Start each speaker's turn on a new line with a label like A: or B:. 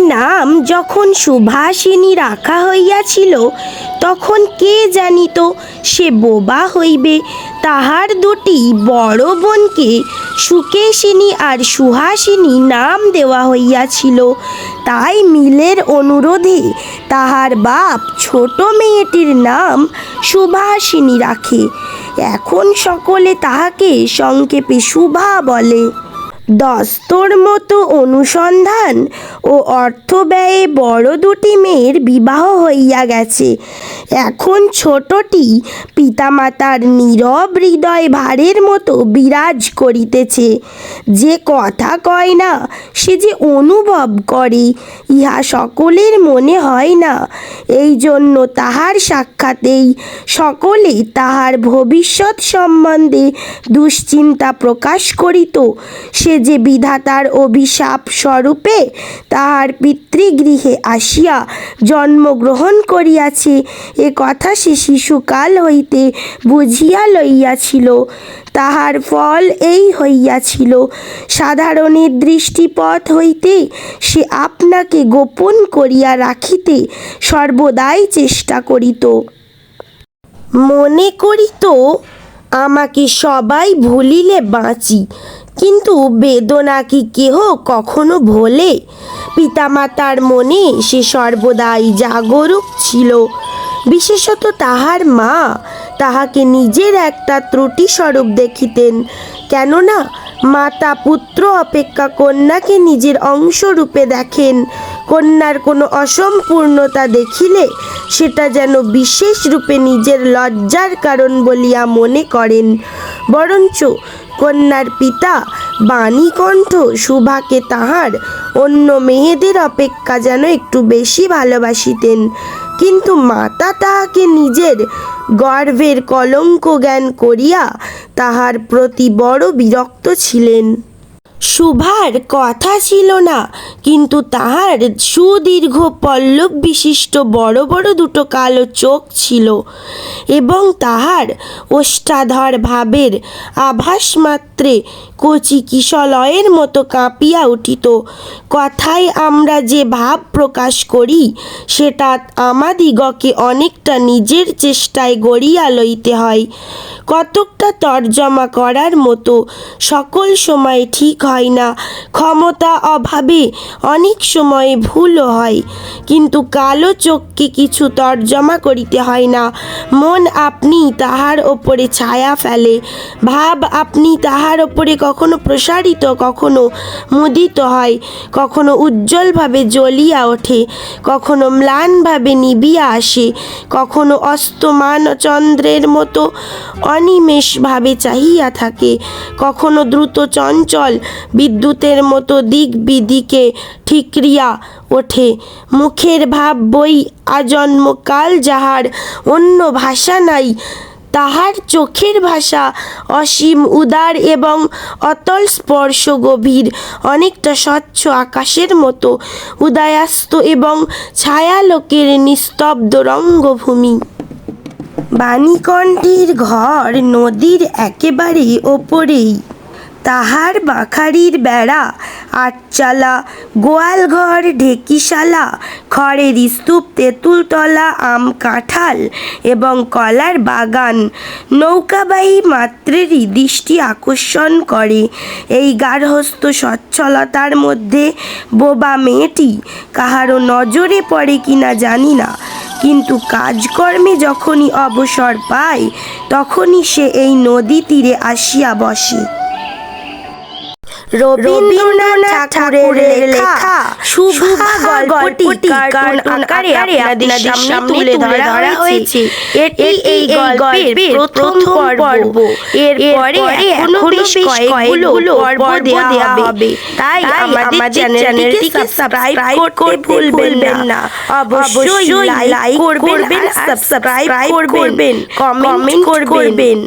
A: নাম যখন সুভাষিনী রাখা হইয়াছিল, তখন কে জানিত সে বোবা হইবে? তাহার দুটি বড় বোনকে সুকেশিনী আর সুহাসিনী নাম দেওয়া হইয়াছিল। তাই মিলের অনুরোধে তাহার বাপ ছোট মেয়েটির নাম সুভাষিনী রাখে। এখন সকলে তাহাকে সংক্ষেপে শুভা বলে। দস্তর মতো অনুসন্ধান ও অর্থ ব্যয়ে বড় দুটি মেয়ের বিবাহ হইয়া গেছে। এখন ছোটটি পিতামাতার নীরব হৃদয় ভারের মতো বিরাজ করিতেছে। যে কথা কয় না, সে যে অনুভব করে, ইহা সকলের মনে হয় না। এই জন্য তাহার সাক্ষাতেই সকলে তাহার ভবিষ্যৎ সম্বন্ধে দুশ্চিন্তা প্রকাশ করিত। সে যে বিধাতার অভিশাপ স্বরূপে তাহার পিতৃগৃহে আসিয়া জন্মগ্রহণ করিয়াছে এ কথা সে শিশুকাল হইতে বুঝিয়া লইয়াছিল। তাহার ফল এই হইয়াছিল, সাধারণের দৃষ্টিপথ হইতে সে আপনাকে গোপন করিয়া রাখিতে সর্বদাই চেষ্টা করিত। মনে করিত, আমাকে সবাই ভুলিলে বাঁচি, কিন্তু বেদনা কি কেহ কখনো ভোলে? পিতামাতার মনে সে সর্বদাই জাগরুক ছিল। বিশেষত তাহার মা তাহাকে নিজের একটা ত্রুটি স্বরূপ দেখিতেন, কেননা মাতা পুত্র অপেক্ষা কন্যাকে নিজের অংশরূপে দেখেন। কন্যার কোনো অসম্পূর্ণতা দেখিলে সেটা যেন বিশেষ রূপে নিজের লজ্জার কারণ বলিয়া মনে করেন। বরঞ্চ কন্যার পিতা, বাণীকণ্ঠ সুভাকে তাহার অন্য মেয়েদের অপেক্ষা যেন একটু বেশি ভালোবাসিতেন। কিন্তু মাতা তাহাকে নিজের গর্ভের কলঙ্ক জ্ঞান করিয়া তাহার প্রতি বড় বিরক্ত ছিলেন। সুভার কথা ছিল না, কিন্তু তাহার সুদীর্ঘ পল্লব বিশিষ্ট বড় বড় দুটো কালো চোখ ছিল এবং তাহার ওষ্ঠাধর ভাবের আভাস মাত্রে কচি কিশলয়ের মতো কাঁপিয়া উঠিত। কথায় আমরা যে ভাব প্রকাশ করি, সেটা আমাদিগকে অনেকটা নিজের চেষ্টায় গড়িয়া লইতে হয়। কতকটা তর্জমা করার মতো সকল সময় ঠিক হয় না। ক্ষমতা অভাবে অনেক সময় ভুলও হয়। কিন্তু কালো চোখকে কিছু তর্জমা করিতে হয় না। মন আপনি তাহার ওপরে ছায়া ফেলে। ভাব আপনি তাহার ওপরে কখনো প্রসারিত, কখনো মুদিত হয়। কখনো উজ্জ্বলভাবে জ্বলিয়া ওঠে। কখনো ম্লানভাবে নিবিয়া আসে। কখনো অস্তমান চন্দ্রের মতো অনিমেষভাবে চাহিয়া থাকে। কখনো দ্রুত চঞ্চল বিদ্যুতের মতো দিক বিদিকে ঠিকরিয়া ওঠে। মুখের ভাব বই আজন্মকাল যাহার অন্য ভাষা নাই, তাহার চোখের ভাষা অসীম উদার এবং অতল স্পর্শ গভীর, অনেকটা স্বচ্ছ আকাশের মতো উদয়াস্ত এবং ছায়ালোকের নিস্তব্ধ রঙ্গভূমি। বাণীকণ্ঠের ঘর নদীর একেবারে ওপরেই। তাহার বাখারির বেড়া, আটচালা, গোয়ালঘর, ঢেকিশালা, খড়ের স্তূপ, তেঁতুলতলা, আম কাঁঠাল এবং কলার বাগান। নৌকাবাহী মাত্রেরই দৃষ্টি আকর্ষণ করে। এই গার্হস্থ সচ্ছলতার মধ্যে বোবা মেয়েটি কাহারও নজরে পড়ে কিনা জানি না। কিন্তু কাজকর্মে যখনই অবসর পায়, তখনই সে এই নদী তীরে আসিয়া বসে। রবীন্দ্রনাথ ঠাকুরের লেখা শুভা গল্পটি আকারে আপনাদের সামনে তুলে ধরা হয়েছে। এটি এই গল্পের প্রথম পর্ব। এরপরে এখনও বেশ কয়েকগুলো পর্ব দেওয়া হবে। তাই আমাদের চ্যানেলটিকে সাবস্ক্রাইব করতে ভুলবেন না। অবশ্যই লাইক করবেন সাবস্ক্রাইব করবেন। কমেন্ট করবেন।